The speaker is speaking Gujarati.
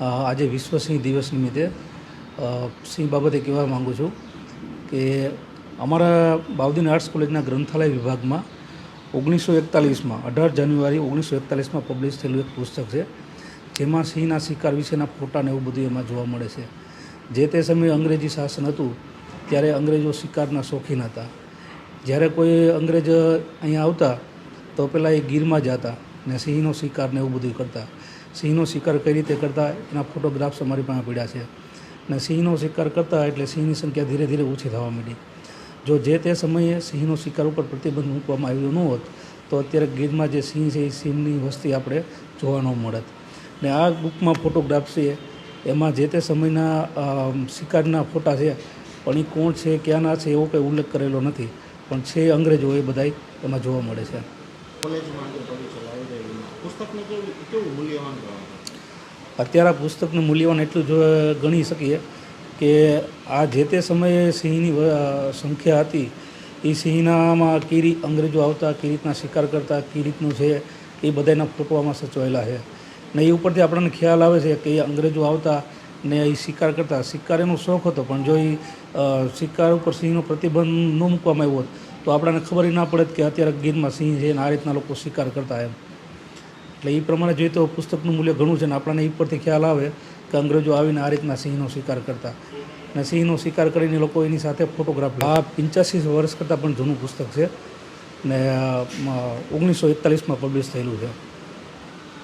આજે વિશ્વ સિંહ દિવસ નિમિત્તે સિંહ બાબતે કહેવા માગું છું કે અમારા બાવદીન આર્ટ્સ કોલેજના ગ્રંથાલય વિભાગમાં ઓગણીસો એકતાલીસમાં, અઢાર જાન્યુઆરી ઓગણીસો એકતાલીસમાં પબ્લિશ થયેલું એક પુસ્તક છે, જેમાં સિંહના શિકાર વિશેના ફોટા ને એવું બધું એમાં જોવા મળે છે. જે તે સમયે અંગ્રેજી શાસન હતું, ત્યારે અંગ્રેજો શિકારના શોખીન હતા. જ્યારે કોઈ અંગ્રેજ અહીંયા આવતા, તો પહેલાં એ ગીરમાં જતા. ને સિંહનો શિકાર ને એવું બધું કરતા. સિંહનો શિકાર કઈ રીતે કરતા? એના ફોટોગ્રાફ્સ અમારી પાસે પડ્યા છે. ને સિંહનો શિકાર કરતા એટલે સિંહની સંખ્યા ધીરે ધીરે ઓછી થવા માંડી. જો જે તે સમયે સિંહનો શિકાર ઉપર પ્રતિબંધ મૂકવામાં આવ્યો ન હોત, તો અત્યારે ગીરમાં જે સિંહ છે એ સિંહની વસ્તી આપણે જોવા ન મળત. ને આ બુકમાં ફોટોગ્રાફ્સ છે, એમાં જે તે સમયના શિકારના ફોટા છે, પણ એ કોણ છે, ક્યાંના છે એવો કંઈ ઉલ્લેખ કરેલો નથી. પણ છે અંગ્રેજો એ બધાય એમાં જોવા મળે છે. અત્યારે આ પુસ્તકનું મૂલ્યવાન એટલું જો ગણી શકીએ કે આ જે તે સમયે સિંહની સંખ્યા હતી, એ સિંહનામાં કઈ અંગ્રેજો આવતા, કઈ રીતના શિકાર કરતા, કઈ રીતનું છે, એ બધાના ફોટો આમાં સચવાયેલા છે. ને એ ઉપરથી આપણને ખ્યાલ આવે છે કે અંગ્રેજો આવતા ને એ શિકાર કરતા. શિકાર એનો શોખ હતો, પણ જો એ શિકાર ઉપર સિંહનો પ્રતિબંધ ન મૂકવામાં આવ્યો હોત તો આપણને ખબર ના પડે કે અત્યારે ગીરમાં સિંહ છે અને આ રીતના લોકો શિકાર કરતા એમ. એટલે એ પ્રમાણે જોઈએ તો પુસ્તકનું મૂલ્ય ઘણું છે ને આપણને એ પરથી ખ્યાલ આવે કે અંગ્રેજો આવીને આ રીતના સિંહનો શિકાર કરતા. ને સિંહનો શિકાર કરીને લોકો એની સાથે ફોટોગ્રાફ આ પંચ્યાસી વર્ષ કરતાં પણ જૂનું પુસ્તક છે ને ઓગણીસો એકતાલીસમાં પબ્લિશ થયેલું છે.